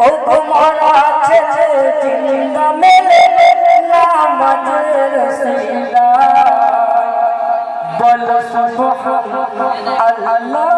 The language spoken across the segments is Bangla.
ও তোমার আছে জিন্দা মেলে নাম আছে রসিলা বল সুবহান আল্লাহ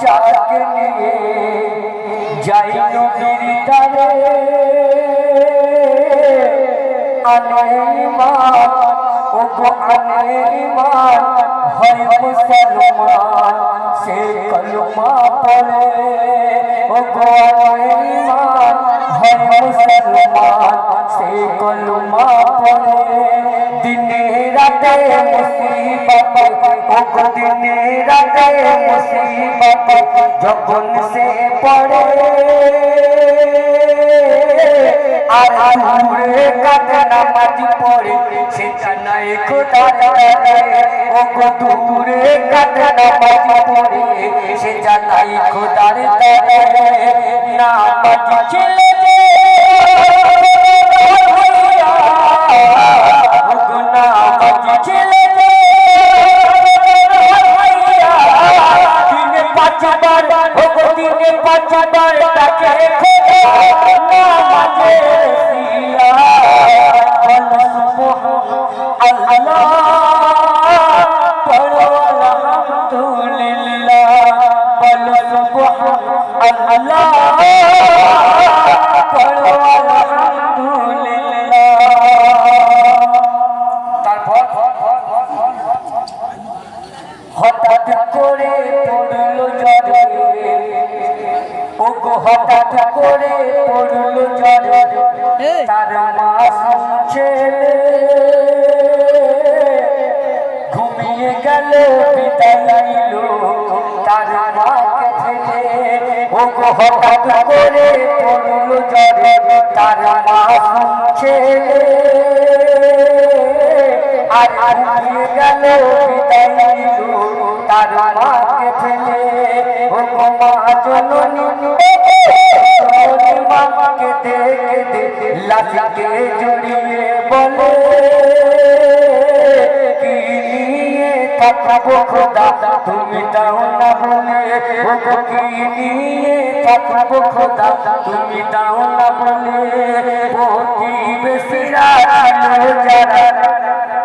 চাঁদকে নিয়ে যাই নবীর তারে। আনেমান ও গো আনেমান হয় মুসলমান সে কলমা পড়ে। ও গো আনেমান রাতে মুসিবত ও গো দিনে রাতে মুসিবত যখন সে পড়ে আর আলুরে কাটা নামাজ পড়ে সেটা নাই খোদার দাদে ও গো দূরে কাটা নামাজ পড়ে সেটা নাই খোদার নামাজ ছেলে নামাজে সিলা আল্লাহ ঘুমিয়ে গেল নিল তার মাকে ফেলে ও হঠাৎ করে পড়ল শুনছে। আর গেল মাকে ফেলে ও মা জননী জননী মাকে দেখে দেখে লাশকে জড়িয়ে বলে, কি নিয়ে থাকব খোদা তুমি দাও না বলে ও কি নিয়ে থাকব খোদা তুমি দাও না বলে, প্রতিবেশীরা ছিল যারা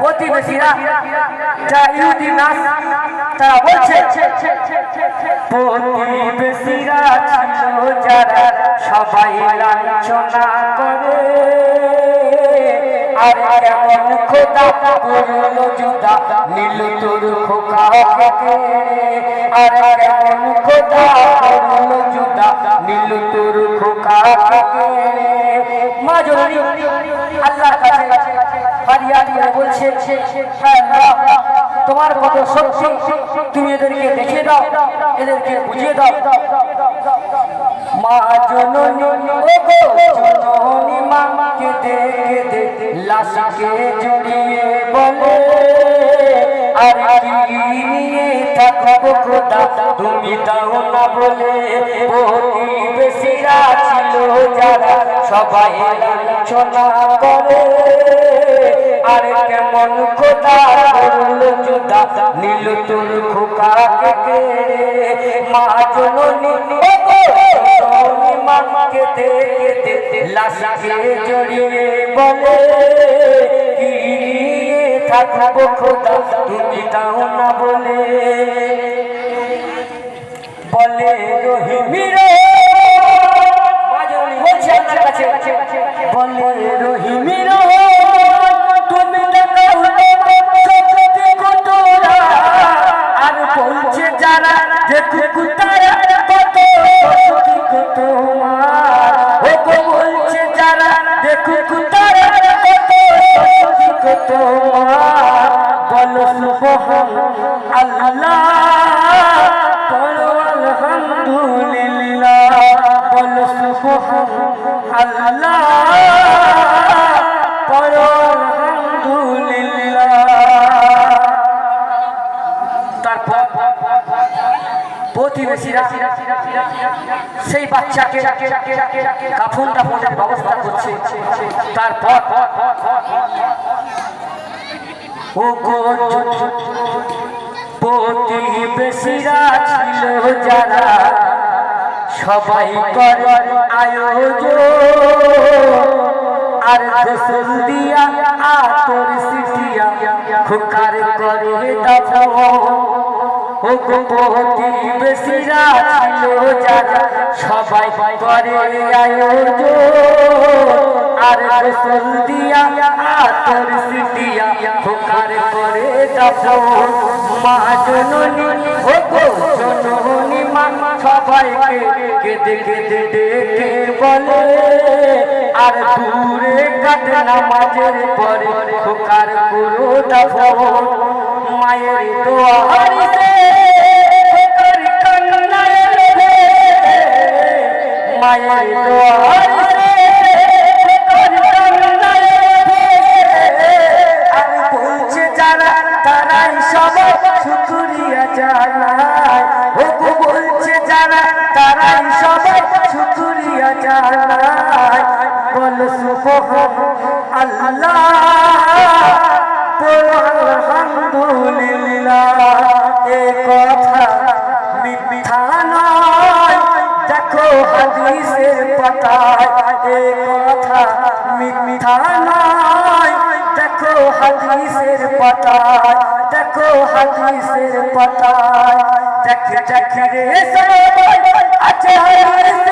প্রতিবেশীরা যারা ইহুদি নাস তারা বলছে। প্রতিবেশীরা ছিল যারা সবাই লাঞ্ছনা করে। আর কেমন খোদা করল জুদা নীল তোর খোকাকে আর কেমন খোদা করল জুদা নীল তোর খোকাকে মা জননী আল্লাহর কাছে ফারিয়াদ বলছে হ্যাঁ তোমার কত শক্তি? তুমি এদেরকে দেখিয়ে দাও, এদেরকে বুঝিয়ে দাও। মা জননী জননী মাকে দেখে দেখে লাশকে জড়িয়ে বলে, আর নিয়ে থাকব খোদা তুমি দাও না বলে, প্রতিবেশীরা ছিল যারা সবাই লাঞ্ছনা করে। আর কেমন খোদা নীল তোর খোকাকে কেড়ে মা জননী মাকে দেখে লাশকে জড়িয়ে বলে, কি থাকব খোদা, তুমি দাও না বলে। বলে রহিমির প্রতিবেশীরা, সেই বাচ্চাকে কাফন টাফনের ব্যবস্থা করছে। তারপর সবাই করে আয়োজন। আর গোসল দিয়া আতর সিটিয়া, খুকার করে দাফন। ও গো প্রতিবেশীরা ছিল যারা, সবাই করে আয়োজন। আর গোসল দিয়া, আতর সিটিয়া খুকার করে দাফন মা জননী ও গো জননী মা, সবাইকে কেঁদে কেঁদে ডেকে বলে, আর দূরে কাটে নামাজের পরে খোকার গুরু দাফন মায়ের রে। মায়ের দোয়ারিতে খোকার হাদিসের পাতায়, এ কথা মিথ্যা নয়। দেখো হাদিসের পাতায়, দেখো হাদিসের পাতায়। দেখ দেখ রে সবাই আছে হাদিসের